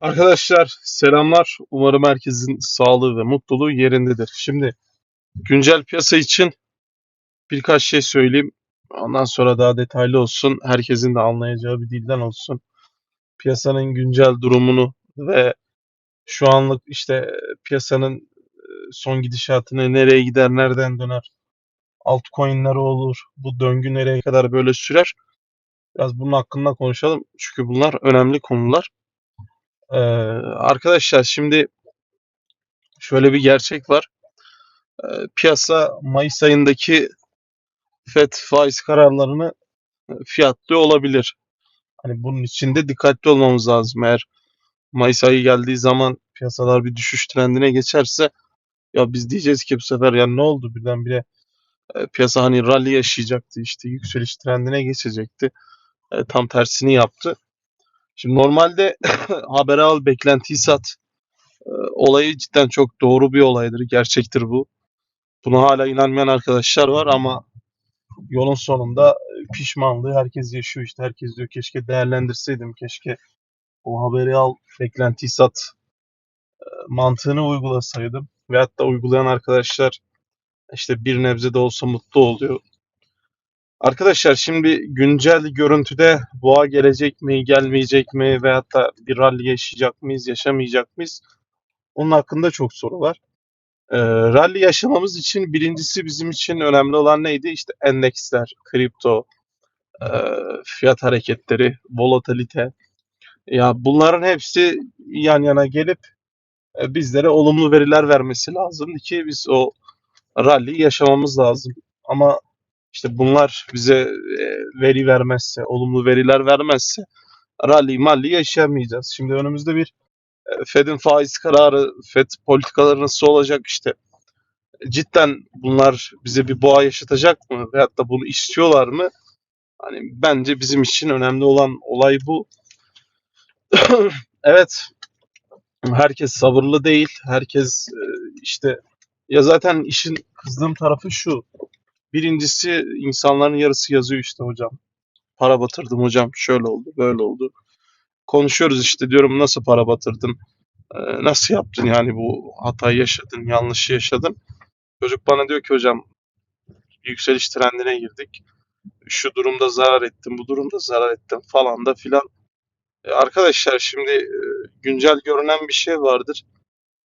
Arkadaşlar selamlar. Umarım herkesin sağlığı ve mutluluğu yerindedir. Şimdi güncel piyasa için birkaç şey söyleyeyim. Ondan sonra daha detaylı olsun. Herkesin de anlayacağı bir dilden olsun. Piyasanın güncel durumunu ve şu anlık işte piyasanın e, son gidişatını nereye gider, nereden döner, altcoin'ler olur, bu döngü nereye kadar böyle sürer. Biraz bunun hakkında konuşalım. Çünkü bunlar önemli konular. Ee, arkadaşlar şimdi şöyle bir gerçek var. Ee, piyasa Mayıs ayındaki FED faiz kararlarını fiyatlıyor olabilir. Hani bunun için de dikkatli olmamız lazım. Eğer Mayıs ayı geldiği zaman piyasalar bir düşüş trendine geçerse ya biz diyeceğiz ki bu sefer ya ne oldu birdenbire e, piyasa hani rally yaşayacaktı işte yükseliş trendine geçecekti. E, tam tersini yaptı. Şimdi normalde habere al beklentiyi sat e, olayı cidden çok doğru bir olaydır. Gerçektir bu. Buna hala inanmayan arkadaşlar var ama yolun sonunda e, pişmanlığı herkes yaşıyor işte. Herkes diyor keşke değerlendirseydim, keşke o haberi al, beklentiyi sat e, mantığını uygulasaydım. Ve hatta uygulayan arkadaşlar işte bir nebze de olsa mutlu oluyor. Arkadaşlar şimdi güncel görüntüde boğa gelecek mi, gelmeyecek mi ve hatta bir rally yaşayacak mıyız, yaşamayacak mıyız? Onun hakkında çok soru var. Ee, rally yaşamamız için birincisi bizim için önemli olan neydi? İşte endeksler, kripto, e, fiyat hareketleri, volatilite. Ya bunların hepsi yan yana gelip e, bizlere olumlu veriler vermesi lazım ki biz o rally yaşamamız lazım. Ama işte bunlar bize e, veri vermezse, olumlu veriler vermezse rally malli yaşayamayacağız. Şimdi önümüzde bir e, Fed'in faiz kararı, Fed politikaları nasıl olacak işte cidden bunlar bize bir boğa yaşatacak mı? Veyahut da bunu istiyorlar mı? Hani bence bizim için önemli olan olay bu. evet, herkes sabırlı değil. Herkes e, işte ya zaten işin kızdığım tarafı şu. Birincisi insanların yarısı yazıyor işte hocam. Para batırdım hocam. Şöyle oldu, böyle oldu. Konuşuyoruz işte diyorum nasıl para batırdın? Ee, nasıl yaptın yani bu hatayı yaşadın, yanlışı yaşadın? Çocuk bana diyor ki hocam yükseliş trendine girdik. Şu durumda zarar ettim, bu durumda zarar ettim falan da filan. E, arkadaşlar şimdi e, güncel görünen bir şey vardır.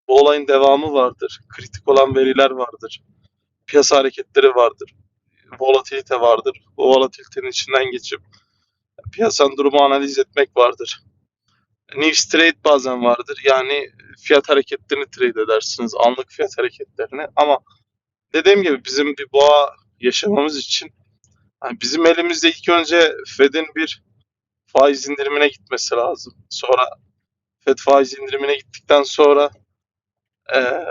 Bu olayın devamı vardır. Kritik olan veriler vardır. Piyasa hareketleri vardır. Volatilite vardır. Bu volatilitenin içinden geçip piyasanın durumu analiz etmek vardır. News trade bazen vardır. Yani fiyat hareketlerini trade edersiniz. Anlık fiyat hareketlerini. Ama dediğim gibi bizim bir boğa yaşamamız için yani bizim elimizde ilk önce Fed'in bir faiz indirimine gitmesi lazım. Sonra Fed faiz indirimine gittikten sonra eee,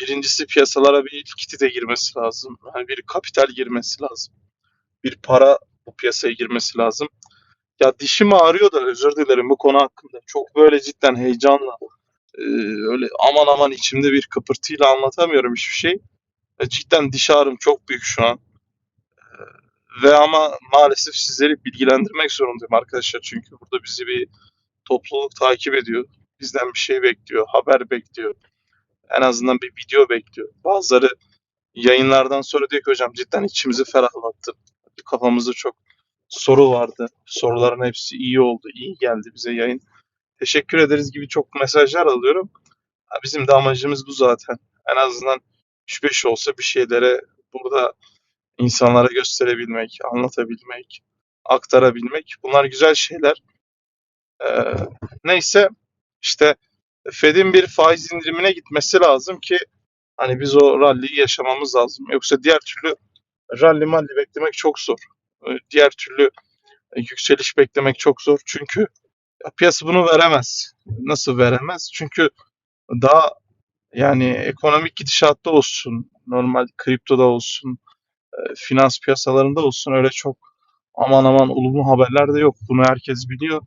birincisi piyasalara bir likidite girmesi lazım. Yani bir kapital girmesi lazım. Bir para bu piyasaya girmesi lazım. Ya dişim ağrıyor da özür dilerim bu konu hakkında. Çok böyle cidden heyecanla eee, öyle aman aman içimde bir kıpırtıyla anlatamıyorum hiçbir şey. E, cidden diş ağrım çok büyük şu an. Ve ama maalesef sizleri bilgilendirmek zorundayım arkadaşlar. Çünkü burada bizi bir topluluk takip ediyor. Bizden bir şey bekliyor, haber bekliyor. En azından bir video bekliyor. Bazıları yayınlardan sonra diyor ki hocam cidden içimizi ferahlattı. Kafamızda çok soru vardı. Soruların hepsi iyi oldu, iyi geldi bize yayın. Teşekkür ederiz gibi çok mesajlar alıyorum. Bizim de amacımız bu zaten. En azından 3-5 olsa bir şeylere burada insanlara gösterebilmek, anlatabilmek, aktarabilmek. Bunlar güzel şeyler. Ee, neyse işte Fed'in bir faiz indirimine gitmesi lazım ki hani biz o rally'yi yaşamamız lazım. Yoksa diğer türlü rally malli beklemek çok zor. Ee, Diğer türlü e, yükseliş beklemek çok zor. Çünkü ya piyasa bunu veremez. Nasıl veremez? Çünkü daha yani ekonomik gidişatta olsun, normal kriptoda olsun, e, finans piyasalarında olsun öyle çok aman aman olumlu haberler de yok. Bunu herkes biliyor.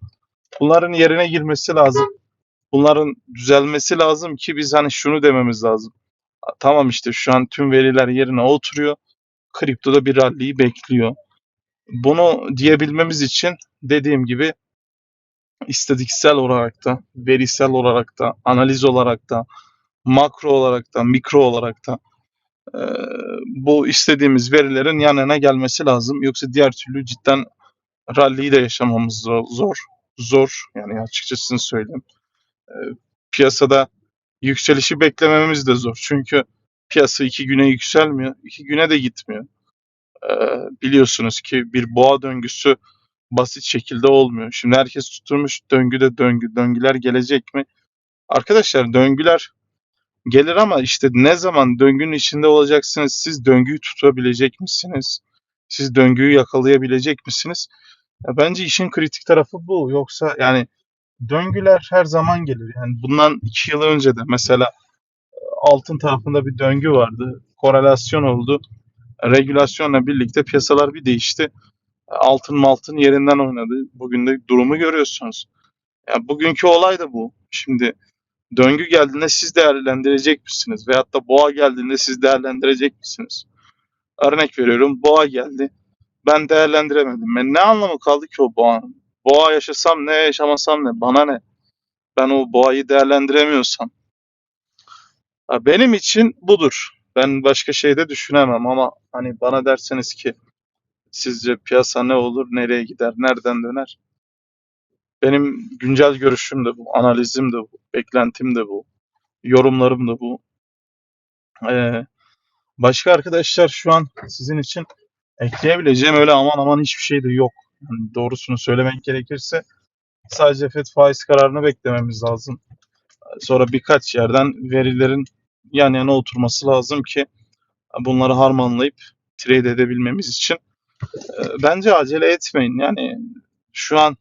Bunların yerine girmesi lazım. Bunların düzelmesi lazım ki biz hani şunu dememiz lazım. Tamam işte şu an tüm veriler yerine oturuyor. Kriptoda bir rally'yi bekliyor. Bunu diyebilmemiz için dediğim gibi istatistiksel olarak da, verisel olarak da, analiz olarak da, makro olarak da, mikro olarak da e, bu istediğimiz verilerin yan yana gelmesi lazım. Yoksa diğer türlü cidden rally'yi de yaşamamız. Zor. Zor. Yani açıkçası söyleyeyim. E, piyasada yükselişi beklememiz de zor. Çünkü piyasa iki güne yükselmiyor. iki güne de gitmiyor. E, biliyorsunuz ki bir boğa döngüsü basit şekilde olmuyor. Şimdi herkes tutturmuş döngüde döngü. Döngüler gelecek mi? Arkadaşlar döngüler gelir ama işte ne zaman döngünün içinde olacaksınız? Siz döngüyü tutabilecek misiniz? Siz döngüyü yakalayabilecek misiniz? Ya bence işin kritik tarafı bu. Yoksa yani döngüler her zaman gelir. Yani bundan iki yıl önce de mesela altın tarafında bir döngü vardı. Korelasyon oldu. Regülasyonla birlikte piyasalar bir değişti. Altın maltın yerinden oynadı. Bugün de durumu görüyorsunuz. Ya bugünkü olay da bu. Şimdi döngü geldiğinde siz değerlendirecek misiniz? Veyahut da boğa geldiğinde siz değerlendirecek misiniz? Örnek veriyorum boğa geldi. Ben değerlendiremedim. Ben ne anlamı kaldı ki o boğanın? Boğa yaşasam ne yaşamasam ne bana ne? Ben o boğayı değerlendiremiyorsam. Benim için budur. Ben başka şey de düşünemem ama hani bana derseniz ki sizce piyasa ne olur, nereye gider, nereden döner? Benim güncel görüşüm de bu, analizim de bu, beklentim de bu, yorumlarım da bu. Ee, başka arkadaşlar şu an sizin için ekleyebileceğim öyle aman aman hiçbir şey de yok. Yani doğrusunu söylemek gerekirse sadece FED faiz kararını beklememiz lazım. Sonra birkaç yerden verilerin yan yana oturması lazım ki bunları harmanlayıp trade edebilmemiz için. Ee, Bence acele etmeyin. Yani şu an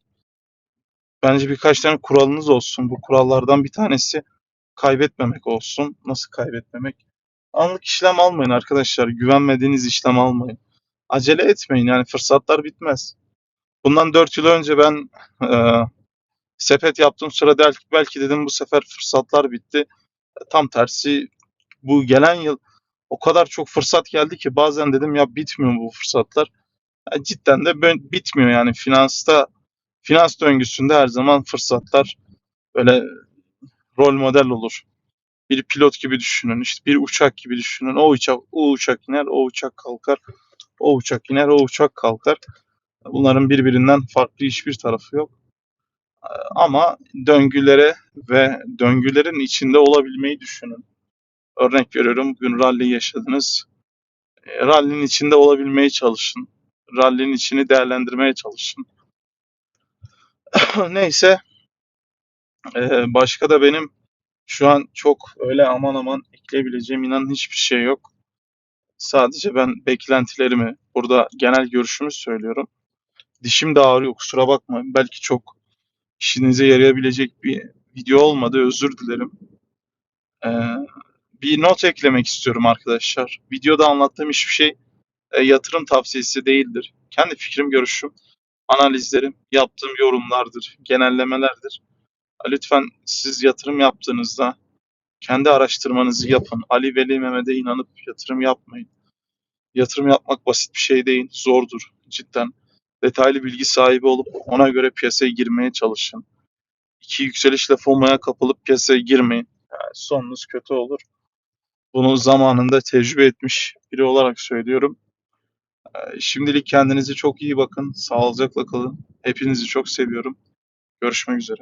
bence birkaç tane kuralınız olsun. Bu kurallardan bir tanesi kaybetmemek olsun. Nasıl kaybetmemek? Anlık işlem almayın arkadaşlar. Güvenmediğiniz işlem almayın. Acele etmeyin. Yani fırsatlar bitmez. Bundan 4 yıl önce ben e, sepet yaptığım sırada belki, dedim bu sefer fırsatlar bitti. Tam tersi bu gelen yıl o kadar çok fırsat geldi ki bazen dedim ya bitmiyor bu fırsatlar. Ya cidden de bitmiyor yani finansta finans döngüsünde her zaman fırsatlar böyle rol model olur. Bir pilot gibi düşünün, işte bir uçak gibi düşünün. O uçak, o uçak iner, o uçak kalkar. O uçak iner, o uçak kalkar. Bunların birbirinden farklı hiçbir tarafı yok. Ama döngülere ve döngülerin içinde olabilmeyi düşünün. Örnek veriyorum, bugün rally yaşadınız. E, Rally'nin içinde olabilmeye çalışın. Rally'nin içini değerlendirmeye çalışın. Neyse, e, başka da benim şu an çok öyle aman aman ekleyebileceğim inan hiçbir şey yok. Sadece ben beklentilerimi, burada genel görüşümü söylüyorum. Dişim de ağrıyor, kusura bakmayın. Belki çok işinize yarayabilecek bir video olmadı, özür dilerim. Ee, bir not eklemek istiyorum arkadaşlar. Videoda anlattığım hiçbir şey e, yatırım tavsiyesi değildir. Kendi fikrim, görüşüm, analizlerim, yaptığım yorumlardır, genellemelerdir. Lütfen siz yatırım yaptığınızda kendi araştırmanızı yapın. Ali Veli Mehmet'e inanıp yatırım yapmayın. Yatırım yapmak basit bir şey değil, zordur cidden. Detaylı bilgi sahibi olup ona göre piyasaya girmeye çalışın. İki yükselişle FOMO'ya kapılıp piyasaya girmeyin. Yani sonunuz kötü olur. Bunu zamanında tecrübe etmiş biri olarak söylüyorum. Ee, Şimdilik kendinize çok iyi bakın. Sağlıcakla kalın. Hepinizi çok seviyorum. Görüşmek üzere.